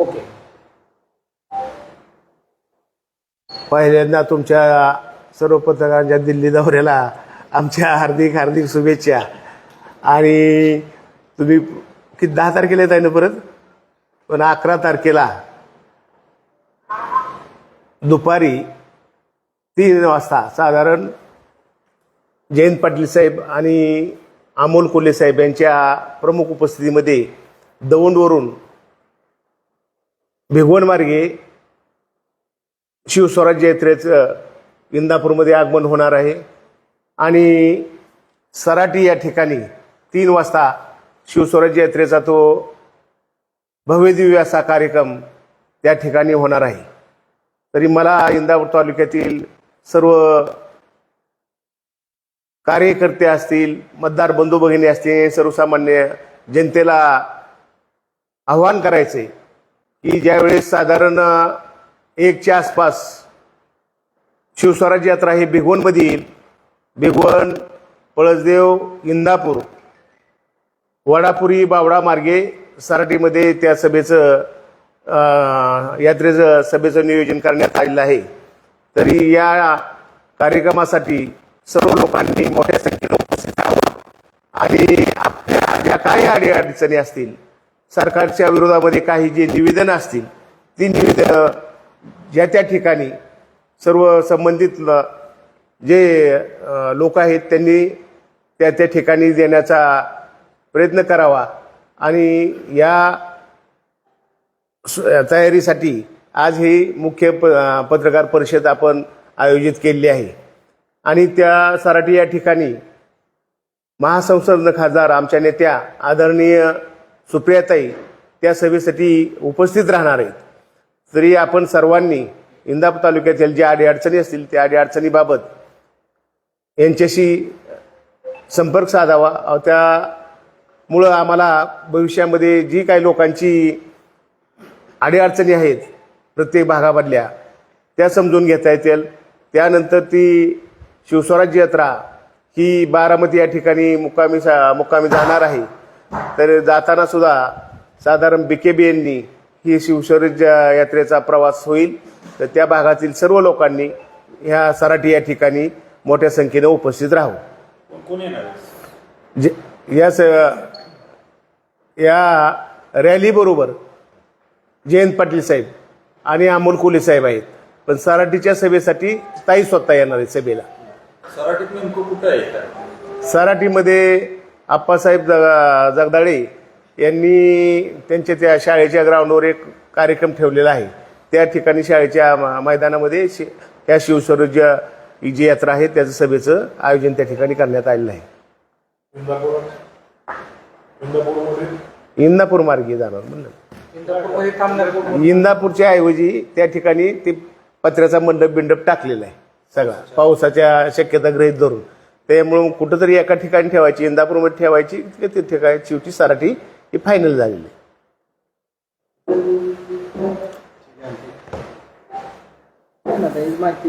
Okay. पहिल्यांदा तुमच्या सर्व पत्रकारांच्या दिल्ली दौऱ्याला आमच्या हार्दिक हार्दिक शुभेच्छा. आणि तुम्ही किती दहा तारखेला येत आहे ना परत? पण अकरा तारखेला दुपारी तीन वाजता साधारण जयंत पाटील साहेब आणि अमोल कोल्हे साहेब यांच्या प्रमुख उपस्थितीमध्ये दौंडवरून भिगवण मार्गे शिवस्वराज्य यात्रेचं इंदापूरमध्ये आगमन होणार आहे. आणि सराटी या ठिकाणी तीन वाजता शिवस्वराज्य यात्रेचा तो भव्यदिव्य असा कार्यक्रम त्या ठिकाणी होणार आहे. तरी मला इंदापूर तालुक्यातील सर्व कार्यकर्ते असतील मतदार बंधू भगिनी असतील सर्वसामान्य जनतेला आव्हान करायचे की ज्यावेळेस साधारण एकच्या आसपास शिवस्वराज्य यात्रा ही भिगवणमध्ये येईल भिगवण पळसदेव इंदापूर वडापुरी बावडा मार्गे सराटीमध्ये त्या सभेचं यात्रेचं सभेचं नियोजन करण्यात आलेलं आहे. तरी या कार्यक्रमासाठी सर्व लोकांनी मोठ्या संख्येने उपस्थित राहावं आणि आपल्या ज्या काही अडीअडचणी असतील सरकारच्या विरोधामध्ये काही जे निवेदनं असतील ती निवेदनं ज्या त्या ठिकाणी सर्व संबंधित जे लोक आहेत त्यांनी त्या त्या ठिकाणी देण्याचा प्रयत्न करावा आणि या स- तयारीसाठी आज ही मुख्य प पत्रकार परिषद आपण आयोजित केलेली आहे. आणि त्या सराठी या ठिकाणी महासंसद खासदार आमच्या नेत्या आदरणीय सुप्रियाताई त्या सभेसाठी उपस्थित राहणार आहेत. तरी आपण सर्वांनी इंदापूर तालुक्यातील ज्या अडीअडचणी असतील त्या अडीअडचणीबाबत यांच्याशी संपर्क साधावा. त्यामुळं आम्हाला भविष्यामध्ये जी काही लोकांची अडीअडचणी आहेत प्रत्येक भागामधल्या त्या समजून घेता येतील. त्यानंतर ती शिवस्वराज्य यात्रा ही बारामती या ठिकाणी मुक्कामी सा मुक्कामी जाणार आहे. तर जाताना सुद्धा साधारण बीकेबी यांनी ही शिवस्वराज्य यात्रेचा प्रवास होईल. तर त्या भागातील सर्व लोकांनी ह्या सराठी या ठिकाणी मोठ्या संख्येने उपस्थित राहू आहे? जे या स- या रॅलीबरोबर जयंत पाटील साहेब आणि अमोल कोले साहेब आहेत. पण सराटीच्या सभेसाठी ताई स्वतः येणार आहेत सभेला. सराटीत नेमकं कुठं आहे सराटीमध्ये आप्पासाहेब जग जगदाळे यांनी त्यांच्या त्या शाळेच्या ग्राउंडवर एक कार्यक्रम ठेवलेला आहे. त्या ठिकाणी शाळेच्या मैदानामध्ये शि ह्या शिवस्वराज्य ही जी यात्रा आहे. त्याचं सभेचं आयोजन त्या ठिकाणी करण्यात आलेलं आहे. इंदापूर मार्गी मार्गे जाणार म्हणलं. इंदापूरच्या ऐवजी त्या ठिकाणी ते पत्र्याचा मंडप बिंडप टाकलेला आहे सगळा. पावसाच्या शक्यता गृहीत धरून. त्यामुळं कुठंतरी एका ठिकाणी ठेवायची इंदापूरमध्ये ठेवायची ते तिथे काय शेवटी सराठी ही फायनल झालेली आहे. माहिती